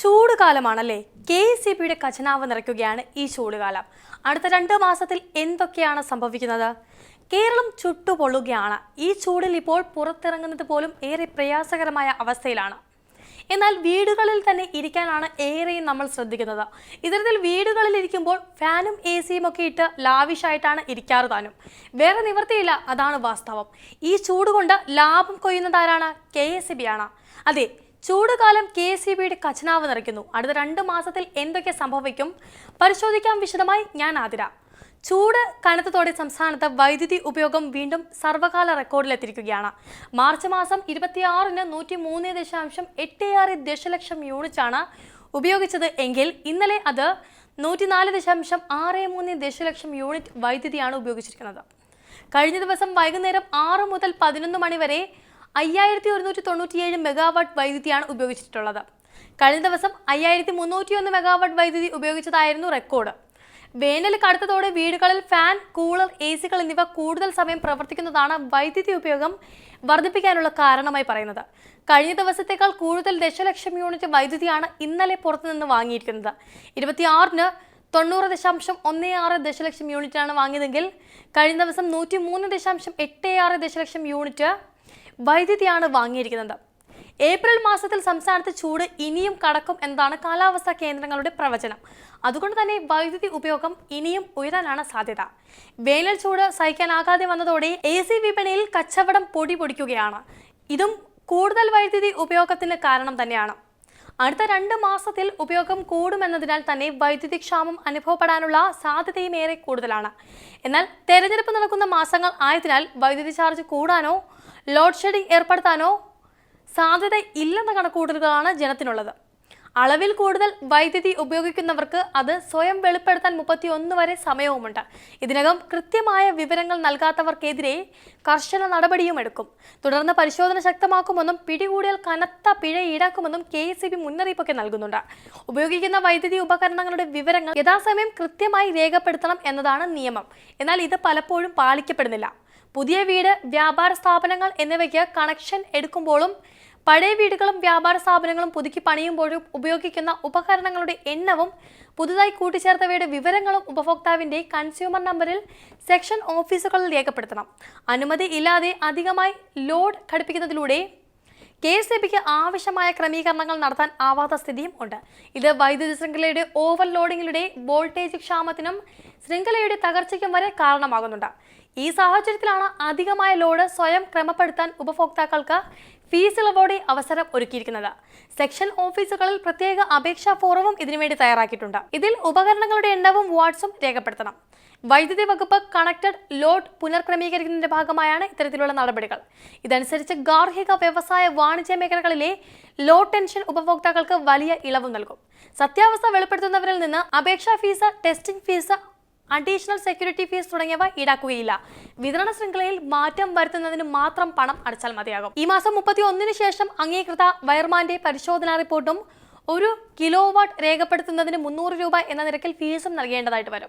ചൂട് കാലമാണല്ലേ K C ബിയുടെ ഖജനാവ് നിറയ്ക്കുകയാണ് ഈ ചൂടുകാലം. അടുത്ത രണ്ട് മാസത്തിൽ എന്തൊക്കെയാണ് സംഭവിക്കുന്നത്? കേരളം ചുട്ടുപൊള്ളുകയാണ്. ഈ ചൂടിൽ ഇപ്പോൾ പുറത്തിറങ്ങുന്നത് പോലും ഏറെ പ്രയാസകരമായ അവസ്ഥയിലാണ്. എന്നാൽ വീടുകളിൽ തന്നെ ഇരിക്കാനാണ് ഏറെയും നമ്മൾ ശ്രദ്ധിക്കുന്നത്. ഇത്തരത്തിൽ വീടുകളിൽ ഇരിക്കുമ്പോൾ ഫാനും എ സിയും ഒക്കെ ഇട്ട് ലാവിഷായിട്ടാണ് ഇരിക്കാറ് താനും. വേറെ നിവർത്തിയില്ല അതാണ് വാസ്തവം. ഈ ചൂട് കൊണ്ട് ലാഭം കൊയ്യുന്നതാരാണ് കെ എസ് ബി ആണ്. അതെ ചൂടുകാലം കെ എസ് സി ബിയുടെ ഖജനാവ് നിറയ്ക്കുന്നു. അടുത്ത രണ്ട് മാസത്തിൽ എന്തൊക്കെ സംഭവിക്കും? പരിശോധിക്കാം വിശദമായി ഞാൻ ആതിര. ചൂട് കനത്തതോടെ സംസ്ഥാനത്ത് വൈദ്യുതി ഉപയോഗം വീണ്ടും സർവകാല റെക്കോർഡിലെത്തിയിരിക്കുകയാണ്. മാർച്ച് മാസം ഇരുപത്തിയാറിന് നൂറ്റി മൂന്ന് ദശാംശം എട്ട് ആറ് ദശലക്ഷം യൂണിറ്റാണ് ഉപയോഗിച്ചത് എങ്കിൽ ഇന്നലെ അത് നൂറ്റിനാല് ദശാംശം ആറ് മൂന്ന് ദശലക്ഷം യൂണിറ്റ് വൈദ്യുതിയാണ് ഉപയോഗിച്ചിരിക്കുന്നത്. കഴിഞ്ഞ ദിവസം വൈകുന്നേരം ആറ് മുതൽ പതിനൊന്ന് മണി വരെ അയ്യായിരത്തി ഒരുന്നൂറ്റി തൊണ്ണൂറ്റിയേഴ് മെഗാവാട്ട് വൈദ്യുതിയാണ് ഉപയോഗിച്ചിട്ടുള്ളത്. കഴിഞ്ഞ ദിവസം അയ്യായിരത്തി മുന്നൂറ്റിയൊന്ന് മെഗാവാട്ട് വൈദ്യുതി ഉപയോഗിച്ചതായിരുന്നു റെക്കോർഡ്. വേനൽ കടുത്തതോടെ വീടുകളിൽ ഫാൻ കൂളർ എ സികൾ എന്നിവ കൂടുതൽ സമയം പ്രവർത്തിക്കുന്നതാണ് വൈദ്യുതി ഉപയോഗം വർദ്ധിപ്പിക്കാനുള്ള കാരണമായി പറയുന്നത്. കഴിഞ്ഞ ദിവസത്തേക്കാൾ കൂടുതൽ ദശലക്ഷം യൂണിറ്റ് വൈദ്യുതിയാണ് ഇന്നലെ പുറത്തുനിന്ന് വാങ്ങിയിരിക്കുന്നത്. ഇരുപത്തിയാറിന് തൊണ്ണൂറ് ദശാംശം ഒന്ന് ആറ് ദശലക്ഷം യൂണിറ്റാണ് വാങ്ങിയതെങ്കിൽ കഴിഞ്ഞ ദിവസം നൂറ്റി മൂന്ന് ദശാംശം എട്ട് ആറ് ദശലക്ഷം യൂണിറ്റ് വൈദ്യുതിയാണ് വാങ്ങിയിരിക്കുന്നത്. ഏപ്രിൽ മാസത്തിൽ സംസ്ഥാനത്ത് ചൂട് ഇനിയും കടക്കും എന്നതാണ് കാലാവസ്ഥാ കേന്ദ്രങ്ങളുടെ പ്രവചനം. അതുകൊണ്ട് തന്നെ വൈദ്യുതി ഉപയോഗം ഇനിയും ഉയരാനാണ് സാധ്യത. വേനൽ ചൂട് സഹിക്കാനാകാതെ വന്നതോടെ എ സി വിപണിയിൽ കച്ചവടം പൊടി പൊടിക്കുകയാണ്. ഇതും കൂടുതൽ വൈദ്യുതി ഉപയോഗത്തിന് കാരണം തന്നെയാണ്. അടുത്ത രണ്ട് മാസത്തിൽ ഉപയോഗം കൂടുമെന്നതിനാൽ തന്നെ വൈദ്യുതി ക്ഷാമം അനുഭവപ്പെടാനുള്ള സാധ്യതയും ഏറെ കൂടുതലാണ്. എന്നാൽ തെരഞ്ഞെടുപ്പ് നടക്കുന്ന മാസങ്ങൾ ആയതിനാൽ വൈദ്യുതി ചാർജ് കൂടാനോ ലോഡ് ഷെഡിംഗ് ഏർപ്പെടുത്താനോ സാധ്യത ഇല്ലെന്ന കണക്കുകൂട്ടലുകളാണ് ജനത്തിനുള്ളത്. അളവിൽ കൂടുതൽ വൈദ്യുതി ഉപയോഗിക്കുന്നവർക്ക് അത് സ്വയം വെളിപ്പെടുത്താൻ മുപ്പത്തി ഒന്ന് വരെ സമയവുമുണ്ട്. ഇതിനകം കൃത്യമായ വിവരങ്ങൾ നൽകാത്തവർക്കെതിരെ കർശന നടപടിയും എടുക്കും. തുടർന്ന് പരിശോധന ശക്തമാക്കുമെന്നും പിടികൂടിയാൽ കനത്ത പിഴ ഈടാക്കുമെന്നും കെ എസ് മുന്നറിയിപ്പൊക്കെ നൽകുന്നുണ്ട്. ഉപയോഗിക്കുന്ന വൈദ്യുതി ഉപകരണങ്ങളുടെ വിവരങ്ങൾ യഥാസമയം കൃത്യമായി രേഖപ്പെടുത്തണം എന്നതാണ് നിയമം. എന്നാൽ ഇത് പലപ്പോഴും പാലിക്കപ്പെടുന്നില്ല. പുതിയ വീട് വ്യാപാര സ്ഥാപനങ്ങൾ എന്നിവയ്ക്ക് കണക്ഷൻ എടുക്കുമ്പോഴും പഴയ വീടുകളും വ്യാപാര സ്ഥാപനങ്ങളും പുതുക്കി പണിയുമ്പോഴും ഉപയോഗിക്കുന്ന ഉപകരണങ്ങളുടെ എണ്ണവും പുതുതായി കൂട്ടിച്ചേർത്തവയുടെ വിവരങ്ങളും ഉപഭോക്താവിന്റെ കൺസ്യൂമർ നമ്പറിൽ സെക്ഷൻ ഓഫീസുകളിൽ രേഖപ്പെടുത്തണം. അനുമതി ഇല്ലാതെ അധികമായി ലോഡ് ഘടിപ്പിക്കുന്നതിലൂടെ കെ എസ് എ ബിക്ക് ആവശ്യമായ ക്രമീകരണങ്ങൾ നടത്താൻ ആവാത്ത സ്ഥിതിയും ഉണ്ട്. ഇത് വൈദ്യുതി ശൃംഖലയുടെ ഓവർലോഡിങ്ങിലൂടെ വോൾട്ടേജ് ക്ഷാമത്തിനും ശൃംഖലയുടെ തകർച്ചയ്ക്കും വരെ കാരണമാകുന്നുണ്ട്. ഈ സാഹചര്യത്തിലാണ് അധികമായ ലോഡ് സ്വയം ക്രമപ്പെടുത്താൻ ഉപഭോക്താക്കൾക്ക് ഫീസ് ഇളവോടെ അവസരം ഒരുക്കിയിരിക്കുന്നത്. സെക്ഷൻ ഓഫീസുകളിൽ പ്രത്യേക അപേക്ഷാ ഫോറവും ഇതിനുവേണ്ടി തയ്യാറാക്കിയിട്ടുണ്ട്. ഇതിൽ ഉപകരണങ്ങളുടെ എണ്ണവും വാട്സും രേഖപ്പെടുത്തണം. വൈദ്യുതി വകുപ്പ് കണക്റ്റഡ് ലോഡ് പുനർക്രമീകരിക്കുന്നതിന്റെ ഭാഗമായാണ് ഇത്തരത്തിലുള്ള നടപടികൾ. ഇതനുസരിച്ച് ഗാർഹിക വ്യവസായ വാണിജ്യ മേഖലകളിലെ ലോ ടെൻഷൻ ഉപഭോക്താക്കൾക്ക് വലിയ ഇളവ് നൽകും. സത്യാവസ്ഥ വെളിപ്പെടുത്തുന്നവരിൽ നിന്ന് അപേക്ഷാ fees testing fees additional security fees തുടങ്ങിയവ ഈടാക്കുകയില്ല. വിതരണ ശൃംഖലയിൽ മാറ്റം വരുത്തുന്നതിന് മാത്രം പണം അടച്ചാൽ മതിയാകും. ഈ മാസം മുപ്പത്തി ഒന്നിന് ശേഷം അംഗീകൃത വയർമാന്റെ പരിശോധനാ റിപ്പോർട്ടും ഒരു കിലോ വാട്ട് രേഖപ്പെടുത്തുന്നതിന് മുന്നൂറ് രൂപ എന്ന നിരക്കിൽ ഫീസും നൽകേണ്ടതായിട്ട് വരും.